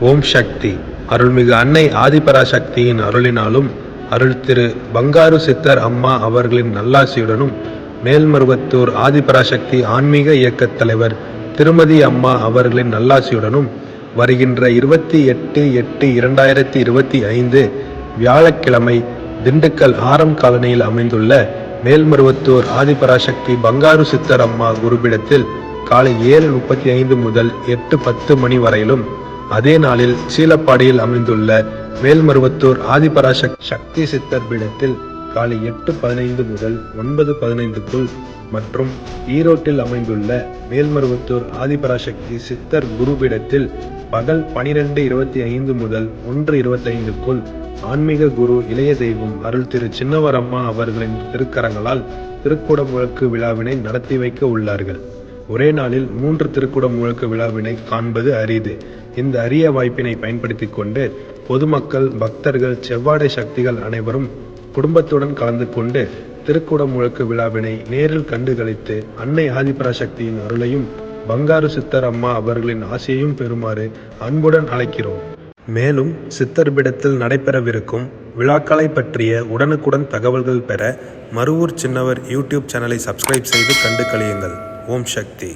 ஓம் சக்தி. அருள்மிகு அன்னை ஆதிபராசக்தியின் அருளினாலும் அருள் திரு பங்காரு சித்தர் அம்மா அவர்களின் நல்லாசியுடனும் மேல்மருவத்தூர் ஆதிபராசக்தி ஆன்மீக இயக்கத் தலைவர் திருமதி அம்மா அவர்களின் நல்லாசியுடனும் வருகின்ற இருபத்தி எட்டு எட்டு இரண்டாயிரத்தி இருபத்தி ஐந்து வியாழக்கிழமை திண்டுக்கல் ஆரம் காலனியில் அமைந்துள்ள மேல்மருவத்தூர் ஆதிபராசக்தி பங்காரு சித்தர் அம்மா குருபிடத்தில் காலை ஏழு முப்பத்தி ஐந்து முதல் எட்டு பத்து மணி வரையிலும் அதே நாளில் சீலப்பாடியில் அமைந்துள்ள மேல்மருவத்தூர் ஆதிபராசக் சக்தி சித்தர் பீடத்தில் காலை எட்டு பதினைந்து முதல் ஒன்பது பதினைந்துக்குள் மற்றும் ஈரோட்டில் அமைந்துள்ள மேல்மருவத்தூர் ஆதிபராசக்தி சித்தர் குருபீடத்தில் பகல் பனிரெண்டு இருபத்தி ஐந்து முதல் ஒன்று இருபத்தைந்துக்குள் ஆன்மீக குரு இளைய தெய்வம் அருள் திரு சின்னவரம்மா அவர்களின் திருக்கரங்களால் திருக்குடம் விழாவினை நடத்தி வைக்க உள்ளார்கள். ஒரே நாளில் மூன்று திருக்குடம் முழக்கு விழாவினை காண்பது அரிது. இந்த அரிய வாய்ப்பினை பயன்படுத்திக் கொண்டு பொதுமக்கள் பக்தர்கள் செவ்வாடை சக்திகள் அனைவரும் குடும்பத்துடன் கலந்து கொண்டு திருக்குடம் முழக்கு விழாவினை நேரில் கண்டு கழித்து அன்னை ஆதிபராசக்தியின் அருளையும் பங்காரு சித்தர் அம்மா அவர்களின் ஆசையையும் பெறுமாறு அன்புடன் அழைக்கிறோம். மேலும் சித்தர்பிடத்தில் நடைபெறவிருக்கும் விழாக்களை பற்றிய உடனுக்குடன் தகவல்கள் பெற மருவூர் சின்னவர் யூடியூப் சேனலை சப்ஸ்கிரைப் செய்து கண்டு கழியுங்கள். ஓம் சக்தி.